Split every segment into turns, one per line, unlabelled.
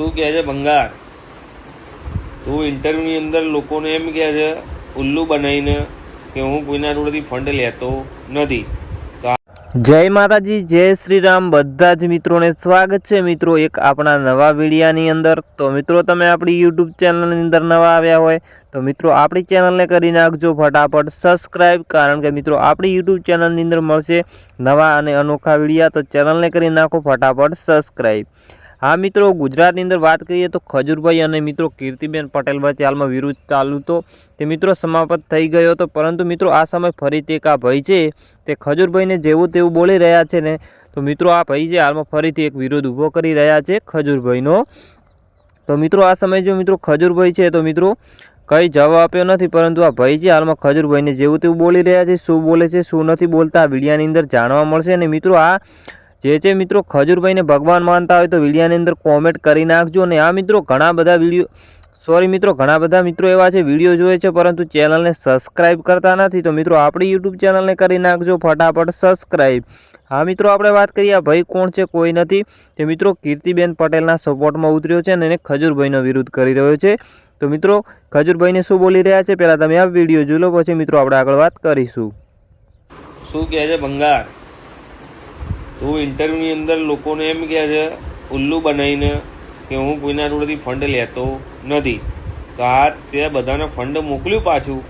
શું કહે છે? ભંગાર. તું ઇન્ટરવ્યુની અંદર લોકોને એમ કહે છે, ઉલ્લુ બનાવીને કે હું કોઈના જોડેથી ફંડ લેતો નથી.
જય માતાજી, જય શ્રી રામ બધા જ મિત્રોને સ્વાગત છે. મિત્રો, એક આપણા નવા વિડીયાની અંદર. તો મિત્રો, તમે આપણી યુટ્યુબ ચેનલની અંદર નવા આવ્યા હોય, તો મિત્રો, આપણી ચેનલને કરી નાખજો ફટાફટ સબસ્ક્રાઈબ કારણ કે મિત્રો, આપણી યુટ્યુબ ચેનલની અંદર મળશે નવા અને અનોખા વિડીયા. તો ચેનલને કરી નાખો ફટાફટ સબસ્ક્રાઈબ હા મિત્રો, ગુજરાતની અંદર વાત કરીએ તો ખજૂરભાઈ અને મિત્રો કીર્તિબેન પટેલ વચ્ચે હાલમાં વિરુદ્ધ ચાલુ તો તે મિત્રો સમાપ્ત થઈ ગયો હતો. પરંતુ મિત્રો, આ સમય ફરીથી એક આ ભાઈ છે તે ખજૂરભાઈને જેવું તેવું બોલી રહ્યા છે ને, તો મિત્રો આ ભાઈ છે, હાલમાં ફરીથી એક વિરોધ ઊભો કરી રહ્યા છે ખજૂરભાઈનો. તો મિત્રો, આ સમય જો મિત્રો ખજૂરભાઈ છે, તો મિત્રો કંઈ જવાબ આપ્યો નથી, પરંતુ આ ભાઈ છે, હાલમાં ખજૂરભાઈને જેવું તેવું બોલી રહ્યા છે, શું બોલે છે, શું નથી બોલતા આ વિડીયાની અંદર જાણવા મળશે. અને મિત્રો, આ જે જે મિત્રો ખજૂરભાઈને ભગવાન માનતા હોય તો વિડીયાની અંદર કોમેન્ટ કરી નાખજો અને આ મિત્રો ઘણા બધા વીડિયો સોરી મિત્રો, ઘણા બધા મિત્રો એવા છે વીડિયો જોવે છે, પરંતુ ચેનલને સબસ્ક્રાઇબ કરતા નથી, તો મિત્રો આપણી યુટ્યુબ ચેનલને કરી નાખજો ફટાફટ સબસ્ક્રાઇબ હા મિત્રો, આપણે વાત કરીએ આ ભાઈ કોણ છે, કોઈ નથી. તે મિત્રો કીર્તિબેન પટેલના સપોર્ટમાં ઉતર્યો છે અને એને ખજૂરભાઈનો વિરોધ કરી રહ્યો છે. તો મિત્રો, ખજૂરભાઈને શું બોલી રહ્યા છે? પહેલાં તમે આ વીડિયો જોઈ લો, પછી મિત્રો આપણે આગળ વાત કરીશું.
શું કહે છે, ભંગાર? તું ઇન્ટરવ્યુની અંદર લોકોને એમ કહે છે, ઉલ્લુ બનાવીને કે હું કોઈના જોડેથી ફંડ લેતો નથી. તો આ તે બધાને ફંડ મોકલ્યું પાછું.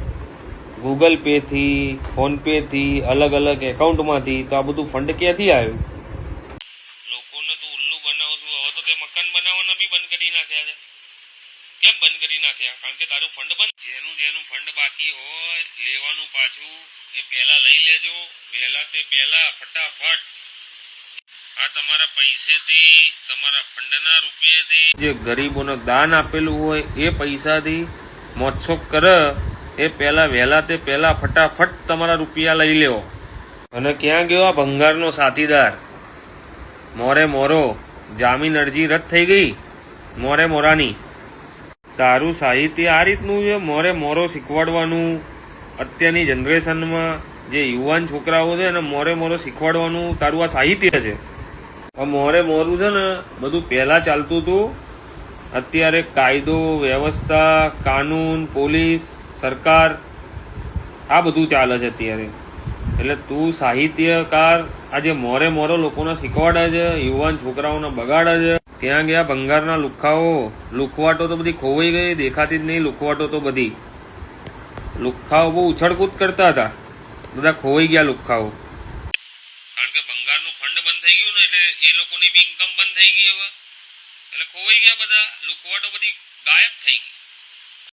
ગૂગલ પેથી ફોનપેથી અલગ અલગ એકાઉન્ટમાંથી તો આ બધું ફંડ ક્યાંથી આવ્યું? બંધ કરી નાખ્યા છે. કેમ બંધ કરી નાખ્યા? કારણ કે તારું ફંડ બંધ. ફંડ બાકી હોય, લેવાનું પાછું, એ પહેલા લઈ લેજો. વહેલા તે પહેલા, ફટાફટ. આ તમારા પૈસેથી, તમારા ફંડના રૂપિયેથી. જે ગરીબોને દાન આપેલું હોય એ પૈસાથી મોજશોખ કરે, એ પહેલા વહેલા તે પહેલા ફટાફટ તમારા રૂપિયા લઈ લેવો અને ક્યાં ગયો આ ભંગારનો સાથીદાર? મોરે મોરો, જામીન અરજી રદ થઈ ગઈ? મોરે મોરાની. તારું સાહિત્ય આ રીતનું છે, મોરે મોરો શીખવાડવાનું. અત્યારની જનરેશનમાં જે યુવાન છોકરાઓ છે એને મોરે મોરો શીખવાડવાનું તારું આ સાહિત્ય છે. મોરે મોરું છે ને, બધું પહેલા ચાલતું હતું. અત્યારે કાયદો, વ્યવસ્થા, કાનૂન, પોલીસ, સરકાર, આ બધું ચાલે છે અત્યારે. એટલે તું સાહિત્યકાર, આજે મોરે મોરો લોકોને શીખવાડે છે, યુવાન છોકરાઓને બગાડે છે. ત્યાં ગયા ભંગારના લુખાઓ, લુખવાટો તો બધી ખોવાઈ ગઈ, દેખાતી જ નહીં લુખવાટો તો બધી. લુખાઓ બહુ ઉછળકૂદ કરતા હતા. બધા ખોવાઈ ગયા લુખાઓ કારણ કે ભંગારનું ફંડ બંધ થઈ ગયું ને એટલે એ લોકોની બી ઇન્કમ બંધ થઈ ગઈ હવે. એટલે ખોવાઈ ગયા બધા લુખવાટો બધી ગાયબ થઈ ગઈ.